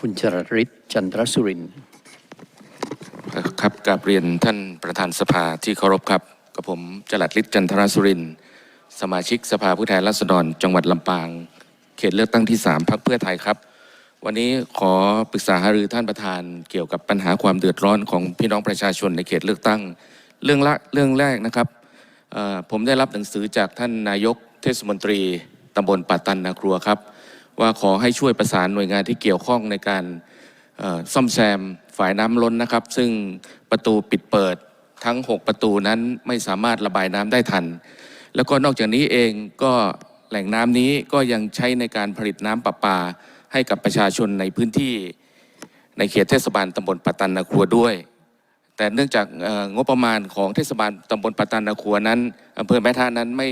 คุณจรริศจันทรสุรินทร์ครับกราบเรียนท่านประธานสภาที่เคารพครับกับผมจลัดฤทธิ์จันทรสุรินทร์สมาชิกสภาผู้แทนราษฎร จังหวัดลำปาง เขตเลือกตั้งที่ 3พักเพื่อไทยครับ วันนี้ขอปรึกษาหารือท่านประธานเกี่ยวกับปัญหาความเดือดร้อนของพี่น้องประชาชนในเขตเลือกตั้ง เรื่องละเรื่องแรกนะครับผมได้รับหนังสือจากท่านนายกเทศมนตรีตำบลป่าตันนาครัวครับ ว่าขอให้ช่วยประสานหน่วยงานที่เกี่ยวข้องในการซ่อมแซมฝายน้ำล้นนะครับ ซึ่งประตูปิดเปิดทั้ง 6 ประตูนั้นไม่สามารถระบายน้ำได้ทัน แล้วก็นอกจากนี้เองก็แหล่งน้ำนี้ก็ยังใช้ในการผลิตน้ำประปา ให้กับประชาชนในพื้นที่ในเขตเทศบาลตำบลปะตันนาครัวด้วย แต่เนื่องจากงบประมาณของเทศบาลตำบลปะตันนาครัวนั้นอำเภอแม่ท่านั้นไม่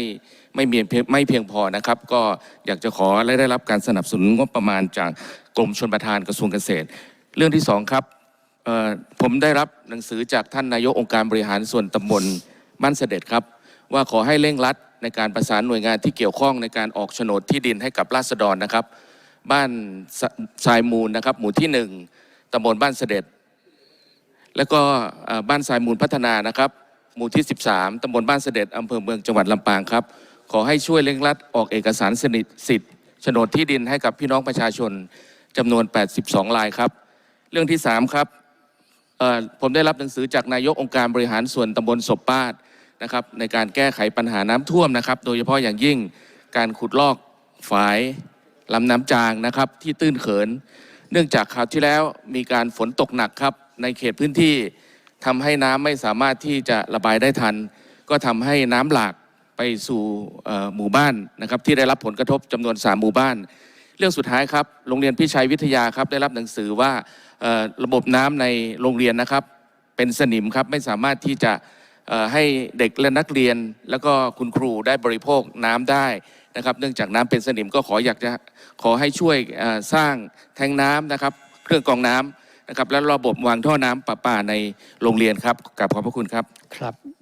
ไม่มีไม่เพียงพอนะครับ ก็อยากจะขอและได้รับการสนับสนุนงบประมาณจากกรมชลประทานกระทรวงเกษตร เรื่องที่สองครับผมได้รับหนังสือจากท่านนายกองค์การบริหารส่วนตำบลบ้านเสด็จครับ ว่าขอให้เร่งรัดในการประสานหน่วยงานที่เกี่ยวข้องในการออกโฉนดที่ดินให้กับราษฎรนะครับ บ้านทรายมูลนะครับหมู่ที่หนึ่งตำบลบ้านเสด็จ แล้วก็บ้านทรายมูลพัฒนานะครับ หมู่ที่ 13ตำบลบ้านเสด็จอำเภอเมืองจังหวัดลำปางครับ ขอให้ช่วยเร่งรัดออกเอกสารสนิทสิทธิ์โฉนดที่ดินให้กับพี่น้องประชาชนจำนวน 82 รายครับ เรื่องที่ 3 ครับผมได้รับหนังสือจากนายกองค์การบริหารส่วนตำบลศพป้าดนะครับในการแก้ไขปัญหาน้ำท่วมนะครับ โดยเฉพาะอย่างยิ่งการขุดลอกฝายลำน้ำจางนะครับที่ตื้นเขิน เนื่องจากคราวที่แล้วมีการฝนตกหนักครับในเขตพื้นที่ทำให้น้ำไม่สามารถที่จะระบายได้ทัน ก็ทำให้น้ำหลาก ไปสู่หมู่บ้านนะครับที่ได้รับผลกระทบจำนวน 3 หมู่บ้าน เรื่องสุดท้ายครับโรงเรียนพิชัยวิทยาครับได้รับหนังสือว่าระบบน้ำในโรงเรียนนะครับ เป็นสนิมครับไม่สามารถที่จะให้เด็กและนักเรียน แล้วก็คุณครูได้บริโภคน้ำได้นะครับเนื่องจากน้ำเป็นสนิมก็ขออยากจะขอให้ช่วยสร้างแทงน้ำนะครับ เครื่องกรองน้ำนะครับและระบบวางท่อน้ำประปาในโรงเรียนครับกับขอบพระคุณครับครับ